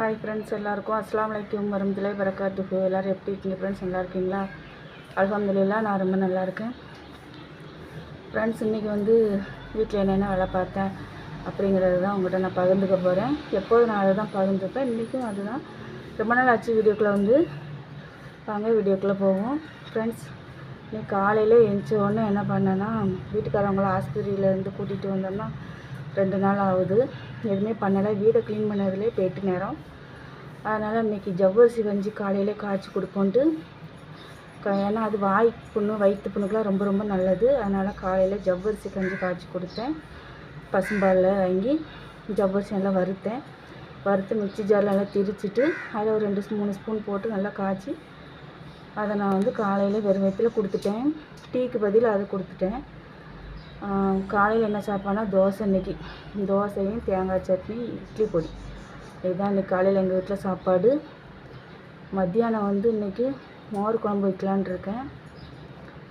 Hi friends எல்லாருக்கும் அஸ்லாம் வலைக்கம் வரமத்துலே வரக்காத்துக்கு எல்லோரும் எப்படி இருக்கீங்க ஃப்ரெண்ட்ஸ் நல்லா இருக்கீங்களா? அல்ஹம்துலில்லா நான் ரொம்ப நல்லா இருக்கேன். ஃப்ரெண்ட்ஸ் இன்றைக்கி வந்து வீட்டில் என்னென்ன வேலை பார்த்தேன் அப்படிங்கிறது தான் உங்கள்கிட்ட நான் பகிர்ந்துக்க போகிறேன் எப்போதும் நான் அதை தான் பகிர்ந்துப்பேன்? இன்றைக்கும் அதுதான் ரொம்ப நாள் ஆச்சு வீடியோக்குள்ளே வந்து. வாங்க வீடியோக்குள்ளே போவோம். ஃப்ரெண்ட்ஸ் இன்றைக்கி காலையில் எழுந்திரிச்ச உடனே என்ன பண்ணேன்னா வீட்டுக்காரவங்கள ஆஸ்பத்திரியிலேருந்து கூட்டிகிட்டு வந்தோம்னா ரெண்டு நாள் ஆகுது. எதுவுமே பண்ணலை. வீடை க்ளீன் பண்ணதுலேயே போயிட்டு நேரம். அதனால் இன்றைக்கி ஜவ்வரிசி கஞ்சி காலையிலே காய்ச்சி கொடுப்போன்ட்டு. ஏன்னா அது வாய் புண்ணு வயிற்று புண்ணுக்கெலாம் ரொம்ப ரொம்ப நல்லது. அதனால் காலையில் ஜவ்வரிசி கஞ்சி காய்ச்சி கொடுத்தேன். பசும்பாலில் வாங்கி ஜவ்வரிசி நல்லா வறுத்தேன். வறுத்து மிக்சி ஜாரில் நல்லா திரிச்சிட்டு அதில் ஒரு ரெண்டு மூணு ஸ்பூன் போட்டு நல்லா காய்ச்சி அதை நான் வந்து காலையில் வெறும் வயிற்றில் கொடுத்துட்டேன். டீக்கு பதில் அது கொடுத்துட்டேன். காலையில் என்ன சாப்பாடுனா தோசை இன்றைக்கி தோசையும் தேங்காய் சட்னி இட்லி பொடி. இதுதான் இன்றைக்கி காலையில் எங்கள் வீட்டில் சாப்பாடு. மத்தியானம் வந்து இன்றைக்கி மோர் குழம்பு வைக்கலான் இருக்கேன்.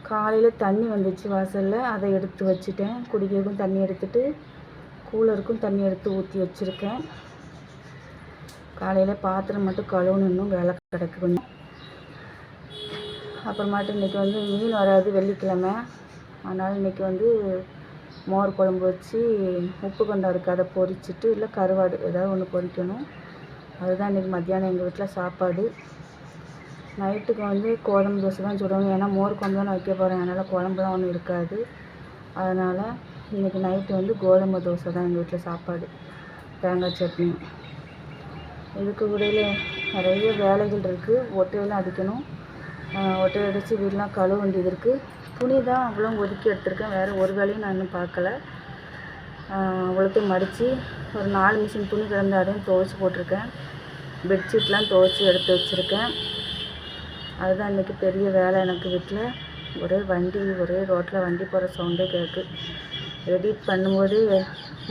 காலையில் தண்ணி வந்துச்சு வாசலில். அதை எடுத்து வச்சுட்டேன். குடிக்கிறதுக்கும் தண்ணி எடுத்துட்டு கூலருக்கும் தண்ணி எடுத்து ஊற்றி வச்சுருக்கேன். காலையில் பாத்திரம் மட்டும் கழுவணும். இன்னும் வேலை கிடக்கு கொஞ்சம். அப்புறமாட்டு இன்றைக்கி வந்து மீன் வராது வெள்ளிக்கிழமை. அதனால் இன்றைக்கி வந்து மோர் குழம்பு வச்சு உப்பு கொண்டா இருக்குது அதை பொரிச்சிட்டு இல்லை கருவாடு ஏதாவது ஒன்று பொரிக்கணும் அதுதான் இன்றைக்கி மத்தியானம் எங்கள் வீட்டில் சாப்பாடு. நைட்டுக்கு வந்து கோதுமை தோசை தான் சுடணும். ஏன்னா மோர் குழம்பு தான் வைக்க போகிறேன் அதனால் குழம்புலாம் ஒன்றும் இருக்காது. அதனால் இன்றைக்கி நைட்டு வந்து கோதுமை தோசை தான் எங்கள் வீட்டில் சாப்பாடு. தேங்காய் சட்னி. இதுக்கு இடையில நிறைய வேலைகள் இருக்குது ஒட்டையெல்லாம் அடிக்கணும். ஒட்டை அடித்து வீடெலாம் கழுவ வேண்டியது இருக்குது துணி தான் அவ்வளோ ஒதுக்கி எடுத்திருக்கேன். வேறு ஒரு வேலையும் நான் இன்னும் பார்க்கல. அவ்வளோத்தையும் மடித்து ஒரு நாலு மிஷின் துணி கிடந்த அதையும் துவைச்சி போட்டிருக்கேன். பெட்ஷீட்லாம் துவைச்சி எடுத்து வச்சுருக்கேன். அதுதான் இன்றைக்கி பெரிய வேலை எனக்கு வீட்டில் ஒரே வண்டி ஒரே ரோட்டில் வண்டி போகிற சவுண்டே கேட்கு எடிட் பண்ணும்போது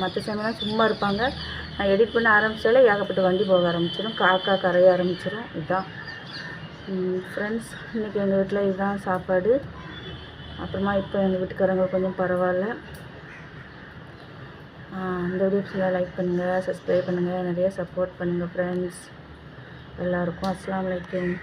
மற்ற சமயம்லாம் சும்மா இருப்பாங்க. நான் எடிட் பண்ண ஆரம்பித்தாலே ஏகப்பட்ட வண்டி போக ஆரம்பிச்சிடும் காக்கா கரைய ஆரம்பிச்சிடும் இதுதான் ஃப்ரெண்ட்ஸ் இன்றைக்கி எங்கள் வீட்டில் இதுதான் சாப்பாடு. அப்புறமா இப்போ எங்கள் வீட்டுக்காரங்க கொஞ்சம் பரவாயில்ல. இந்த வீடியோஸ்லாம் லைக் பண்ணுங்கள் சப்ஸ்கிரைப் பண்ணுங்கள் நிறைய சப்போர்ட் பண்ணுங்கள் ஃப்ரெண்ட்ஸ் எல்லாருக்கும் அஸ்லாம் வலைக்கம்